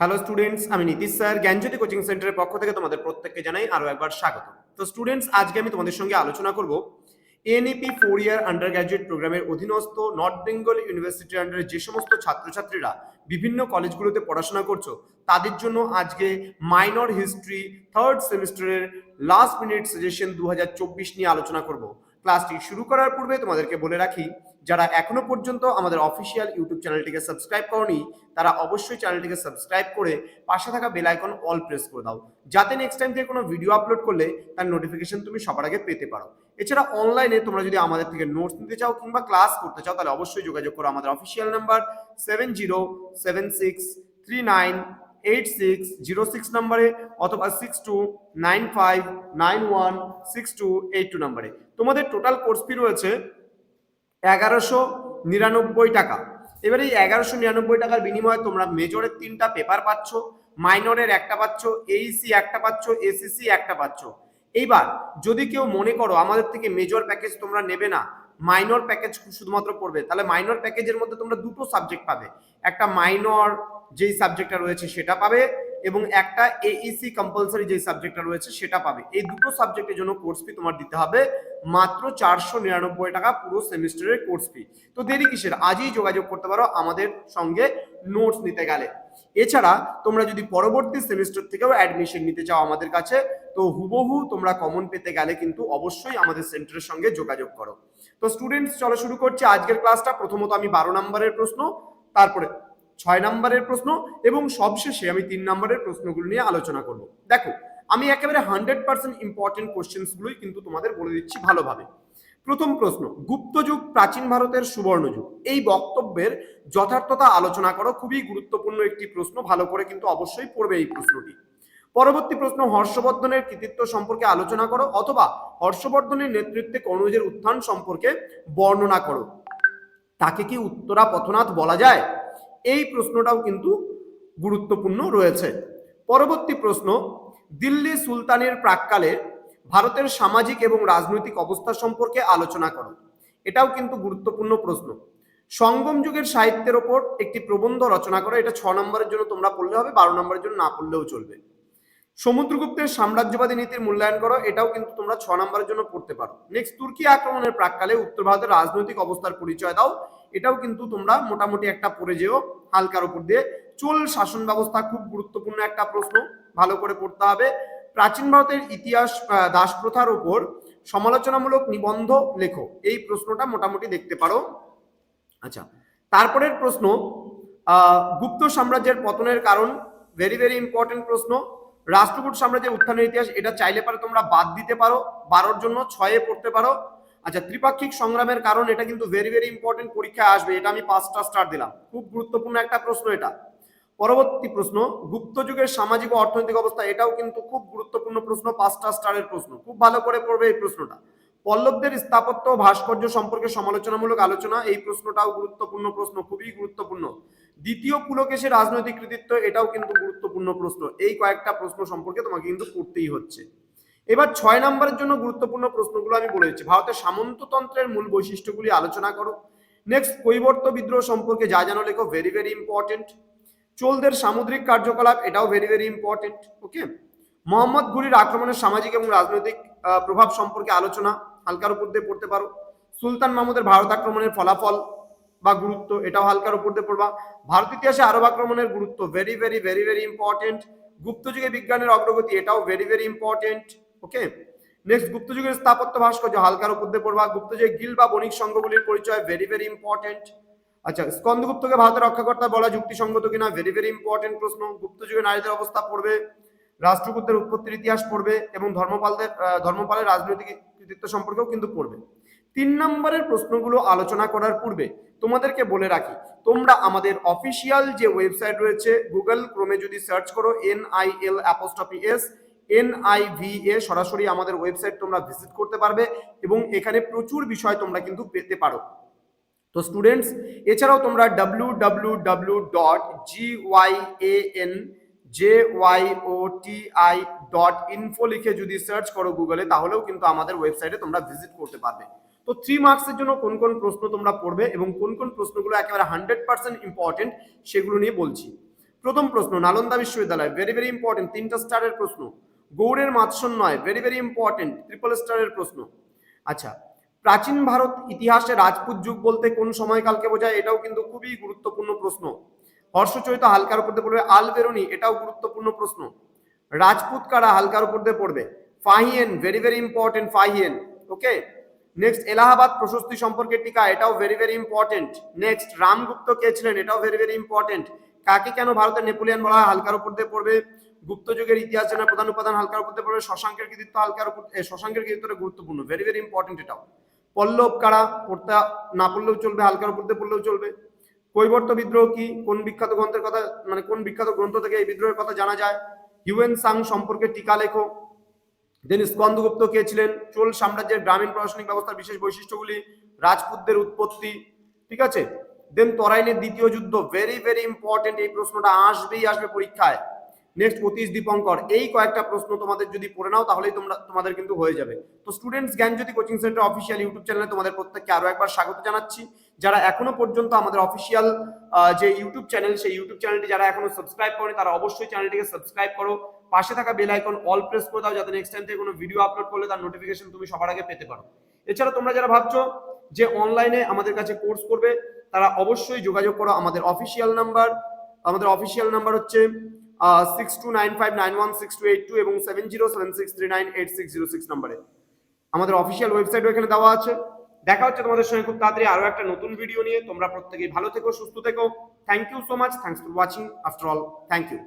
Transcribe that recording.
Hello students আমি Nitish sir, জ্ঞানজ্যোতি coaching সেন্টারের পক্ষ থেকে তোমাদের প্রত্যেককে জানাই আরও একবার স্বাগত। তো স্টুডেন্টস আজকে আমি তোমাদের সঙ্গে আলোচনা করব NEP four year undergraduate প্রোগ্রামের অধীনস্থ নর্থ বেঙ্গল ইউনিভার্সিটির আন্ডারে যে সমস্ত ছাত্রছাত্রীরা বিভিন্ন কলেজগুলোতে পড়াশোনা করছ, তাদের জন্য আজকে মাইনর হিস্ট্রি থার্ড সেমিস্টারের লাস্ট মিনিট সাজেশন দু হাজার চব্বিশ নিয়ে আলোচনা করব। ক্লাসটি শুরু করার পূর্বে তোমাদেরকে বলে রাখি, যারা এখনও পর্যন্ত আমাদের অফিসিয়াল ইউটিউব চ্যানেলটিকে সাবস্ক্রাইব করনি, তারা অবশ্যই চ্যানেলটিকে সাবস্ক্রাইব করে পাশে থাকা বেল আইকন অল প্রেস করে দাও। যাতে নেক্সট টাইম থেকে কোনো ভিডিও আপলোড করলে তার নোটিফিকেশন তুমি সবার আগে পেতে পারো। এছাড়া অনলাইনে তোমরা যদি আমাদের থেকে নোটস নিতে চাও কিংবা ক্লাস করতে চাও, তাহলে অবশ্যই যোগাযোগ করো আমাদের official number seven zero seven six three nine eight six zero six নাম্বারে অথবা six two nine five nine one six two eight two নাম্বারে। তোমাদের টোটাল কোর্স ফি রয়েছে এগারোশো নিরানব্বই টাকা। এবারে এই এগারোশো নিরানব্বই টাকার বিনিময়ে তোমরা মেজরের তিনটা পেপার পাচ্ছ মাইনরের একটা পাচ্ছ এইসি একটা পাচ্ছ এসিসি একটা পাচ্ছ। এইবার যদি কেউ মনে করো আমাদের থেকে মেজর প্যাকেজ তোমরা নেবে না মাইনর প্যাকেজ শুধুমাত্র পড়বে, তাহলে মাইনর প্যাকেজের মধ্যে তোমরা দুটো সাবজেক্ট পাবে। একটা মাইনর যেই সাবজেক্টটা রয়েছে সেটা পাবে এবং একটা এইসি কম্পালসারি যে সাবজেক্টটা রয়েছে সেটা পাবে। এই দুটো সাবজেক্টের জন্য কোর্স ফি তোমার দিতে হবে মাত্র চারশো নিরানব্বই টাকা পুরো সেমিস্টারের কোর্স ফি তো দেরি কিসের? আজই যোগাযোগ করতে পারো আমাদের সঙ্গে নোটস নিতে গেলে। এছাড়া তোমরা যদি পরবর্তী সেমিস্টার থেকেও অ্যাডমিশন নিতে চাও আমাদের কাছে, তো হুবহু তোমরা কমন পেতে গেলে কিন্তু অবশ্যই আমাদের সেন্টারের সঙ্গে যোগাযোগ করো। তো স্টুডেন্টস চলো শুরু করছি আজকের ক্লাসটা প্রথমত আমি বারো নম্বরের প্রশ্ন, তারপরে ছয় নম্বরের প্রশ্ন এবং সবশেষে আমি তিন নম্বরের প্রশ্নগুলো নিয়ে আলোচনা করব। দেখো, আমি একেবারে হান্ড্রেড পার্সেন্ট ইম্পর্টেন্ট কোশ্চেন্সগুলোই কিন্তু তোমাদের বলে দিচ্ছি ভালোভাবে। প্রথম প্রশ্ন, গুপ্ত যুগ, প্রাচীন ভারতের সুবর্ণ যুগ। এই বক্তব্যের যথার্থতা আলোচনা করো খুবই গুরুত্বপূর্ণ একটি প্রশ্ন, ভালো করে কিন্তু অবশ্যই পড়বে এই প্রশ্নটি। পরবর্তী প্রশ্ন, হর্ষবর্ধনের কৃতিত্ব সম্পর্কে আলোচনা করো অথবা হর্ষবর্ধনের নেতৃত্বে কর্ণজের উত্থান সম্পর্কে বর্ণনা করো। তাকে কি উত্তরা পথনাথ বলা যায়? এই প্রশ্নটাও কিন্তু গুরুত্বপূর্ণ রয়েছে। পরবর্তী প্রশ্ন, দিল্লি সুলতানের প্রাককালে ভারতের সামাজিক এবং রাজনৈতিক অবস্থা সম্পর্কে আলোচনা করো। এটাও কিন্তু গুরুত্বপূর্ণ প্রশ্ন। সঙ্গম যুগের সাহিত্যের ওপর একটি প্রবন্ধ রচনা করো, এটা ছ নম্বরের জন্য তোমরা পড়লে হবে, বারো নম্বরের জন্য না পড়লেও চলবে। সমুদ্রগুপ্তের সাম্রাজ্যবাদী নীতির মূল্যায়ন করো, এটাও কিন্তু তোমরা ছ নম্বরের জন্য পড়তে পারো। নেক্সট, তুর্কি আক্রমণের প্রাককালে উত্তর ভারতের রাজনৈতিক অবস্থার পরিচয় দাও। এটাও কিন্তু তোমরা মোটামুটি একটা পড়ে যেও হালকার উপর দিয়ে। চোল শাসন ব্যবস্থা খুব গুরুত্বপূর্ণ একটা প্রশ্ন, ভালো করে পড়তে হবে। প্রাচীন ভারতের ইতিহাস দাস প্রথার উপর সমালোচনামূলক নিবন্ধ লেখো। এই প্রশ্নটা মোটামুটি দেখতে পারো। আচ্ছা তারপরের প্রশ্ন গুপ্ত সাম্রাজ্যের পতনের কারণ ভেরি ভেরি ইম্পর্টেন্ট প্রশ্ন। রাষ্ট্রকূট সাম্রাজ্যের উত্থানের ইতিহাস, এটা চাইলে পারে তোমরা বাদ দিতে পারো, বারোর জন্য ছয়ে পড়তে পারো। আচ্ছা ত্রিপাক্ষিক সংগ্রামের কারণ এটা কিন্তু ভেরি ভেরি ইম্পর্টেন্ট পরীক্ষায় আসবে, এটা আমি পাঁচটা স্টার দিলাম। খুব গুরুত্বপূর্ণ একটা প্রশ্ন এটা। পরবর্তী প্রশ্ন, গুপ্ত যুগের সামাজিক ও অর্থনৈতিক অবস্থা, এটাও কিন্তু খুব গুরুত্বপূর্ণ প্রশ্ন, পাঁচটা স্টারের প্রশ্ন। খুব ভালো করে পড়বে এই প্রশ্নটা। পল্লবদের স্থাপত্য ও ভাস্কর্য সম্পর্কে সমালোচনামূলক আলোচনা, এই প্রশ্নটাও গুরুত্বপূর্ণ প্রশ্ন, খুবই গুরুত্বপূর্ণ। দ্বিতীয় পুলকেশের রাজনৈতিক কৃতিত্ব, এটাও কিন্তু গুরুত্বপূর্ণ প্রশ্ন। এই কয়েকটা প্রশ্ন সম্পর্কে তোমাকে কিন্তু পড়তেই হচ্ছে। এবার ছয় নম্বরের জন্য গুরুত্বপূর্ণ প্রশ্নগুলো আমি বলে দিচ্ছি। ভারতের সামন্ততন্ত্রের মূল বৈশিষ্ট্যগুলি আলোচনা করো। নেক্সট কৈবর্ত বিদ্রোহ সম্পর্কে যা জানো লেখো ভেরি ভেরি ইম্পর্টেন্ট চোলদের সামুদ্রিক কার্যকলাপ, এটাও very very important okay Mohammad ঘুরির আক্রমণের সামাজিক এবং রাজনৈতিক প্রভাব সম্পর্কে আলোচনা, হালকার উপর দিয়ে পড়তে পারো। সুলতান মাহমুদের ভারত আক্রমণের ফলাফল বা গুরুত্ব, এটাও হালকার উপর দিয়ে পড়বা। ভারত ইতিহাসে আরব আক্রমণের গুরুত্ব very very very very important গুপ্তযুগে বিজ্ঞানের অগ্রগতি, এটাও very very important okay next Gupta যুগের স্থাপত্য ভাস্কর্য, হালকার উপর দিয়ে পড়বা। গুপ্ত যুগে গিল বা বণিক সংঘগুলির পরিচয় ভেরি ভেরি ইম্পর্টেন্ট আচ্ছা স্কন্দগুপ্তকে ভারতের রক্ষাকর্তা বলা যুক্তিসঙ্গত কিনা? ভেরি ভেরি ইম্পর্টেন্ট প্রশ্ন। গুপ্ত যুগে নারীদের অবস্থা পড়বে, রাষ্ট্রকূটদের উৎপত্তির ইতিহাস পড়বে এবং ধর্মপালদের ধর্মপালের রাজনৈতিক কৃতিত্ব সম্পর্কেও কিন্তু পড়বে। তিন নম্বরের প্রশ্নগুলো আলোচনা করার পূর্বে তোমাদেরকে বলে রাখি, তোমরা আমাদের অফিসিয়াল যে ওয়েবসাইট রয়েছে গুগল ক্রোমে যদি সার্চ করো N I L apostrophe S N I V A সরাসরি আমাদের ওয়েবসাইট তোমরা ভিজিট করতে পারবে এবং এখানে প্রচুর বিষয় তোমরা কিন্তু পেতে পারো। তো স্টুডেন্টস এছাড়াও তোমরা W W W dot G Y A N J Y O T I dot info লিখে যদি সার্চ করো গুগলে তাহলেও কিন্তু আমাদের ওয়েবসাইটে তোমরা ভিজিট করতে পারবে। তো থ্রি মার্কসের জন্য কোন কোন প্রশ্ন তোমরা পড়বে এবং কোন কোন প্রশ্নগুলো একেবারে হান্ড্রেড পার্সেন্ট ইম্পর্টেন্ট সেগুলো নিয়ে বলছি। প্রথম প্রশ্ন, নালন্দা বিশ্ববিদ্যালয় ভেরি ভেরি ইম্পর্টেন্ট তিনটা স্টারের প্রশ্ন। গৌড়ের মাতসন নয় ভেরি ভেরি ইম্পর্টেন্ট ট্রিপল স্টারের প্রশ্ন। আচ্ছা প্রাচীন ভারত ইতিহাসে রাজপুত যুগ বলতে কোন সময়কালকে বোঝায় এটাও কিন্তু খুবই গুরুত্বপূর্ণ প্রশ্ন। হর্ষচরিত হালকার উপর দিয়ে পড়বে আল বেরোনি এটাও গুরুত্বপূর্ণ প্রশ্ন। রাজপুত কারা হালকার উপর দিয়ে পড়বে? Fahien very very important Fahien okay next Allahabad Prashasti সম্পর্কে টিকা, এটাও very very important next Ramgupta কে ছিলেন, এটাও ভেরি ভেরি ইম্পর্টেন্ট কাকে কেন ভারতের নেপোলিয়ান বলা হয় হালকার উপর দিয়ে পড়বে? গুপ্ত যুগের ইতিহাস জানার প্রধান উপাদান হালকার দিয়ে পড়বে, শশাঙ্কের কৃতিত্ব হালকার উপর শশাঙ্কের কৃতিত্বটা গুরুত্বপূর্ণ ভেরি ভেরি ইম্পর্টেন্ট এটাও পল্লব কারা? পড়তে না পড়লেও চলবে, হালকার উপর পড়লেও চলবে। কৈবর্ত বিদ্রোহ কি? কোন বিখ্যাত গ্রন্থের কথা মানে কোন বিখ্যাত গ্রন্থ থেকে এই বিদ্রোহের কথা জানা যায়? হিউয়েন সাং সম্পর্কে টিকা লেখো। দেন স্কন্দগুপ্ত কে ছিলেন? চোল সাম্রাজ্যের গ্রামীণ প্রশাসনিক ব্যবস্থার বিশেষ বৈশিষ্ট্যগুলি, রাজপুতদের উৎপত্তি, ঠিক আছে? দেন তরাইনের দ্বিতীয় যুদ্ধ ভেরি ভেরি ইম্পর্টেন্ট এই প্রশ্নটা আসবেই, আসবে পরীক্ষায়। নেক্সট অতীশ দীপঙ্কর এই কয়েকটা প্রশ্ন তোমাদের যদি পড়ে নাও, তাহলেই তোমরা, তোমাদের কিন্তু হয়ে যাবে। তো students Gyanjyoti coaching centre official YouTube চ্যানেলে তোমাদের প্রত্যেককে আরও একবার স্বাগত জানাচ্ছি। যারা এখনও পর্যন্ত আমাদের অফিসিয়াল যে ইউটিউব চ্যানেল সেই ইউটিউব চ্যানেলটি যারা এখনও সাবস্ক্রাইব করেনি, তারা অবশ্যই চ্যানেলটিকে সাবস্ক্রাইব করো। পাশে থাকা বেল আইকন অল প্রেস করে দাও, যাতে নেক্সট টাইম থেকে কোনো ভিডিও আপলোড করলে তার নোটিফিকেশন তুমি সবার আগে পেতে পারো। এছাড়া তোমরা যারা ভাবছ যে অনলাইনে আমাদের কাছে কোর্স করবে, তারা অবশ্যই যোগাযোগ করো আমাদের অফিসিয়াল নাম্বার আমাদের অফিসিয়াল নাম্বার হচ্ছে six two nine five nine one six two eight two এবং seven zero seven six three nine eight six zero six নম্বরে। আমাদের অফিসিয়াল ওয়েবসাইটও এখানে দেওয়া আছে। দেখা হচ্ছে তোমাদের সঙ্গে খুব তাড়াতাড়ি আরও একটা নতুন ভিডিও নিয়ে। তোমরা প্রত্যেকেই ভালো থেকো, সুস্থ থেকো। Thank you so much thanks for watching after all thank you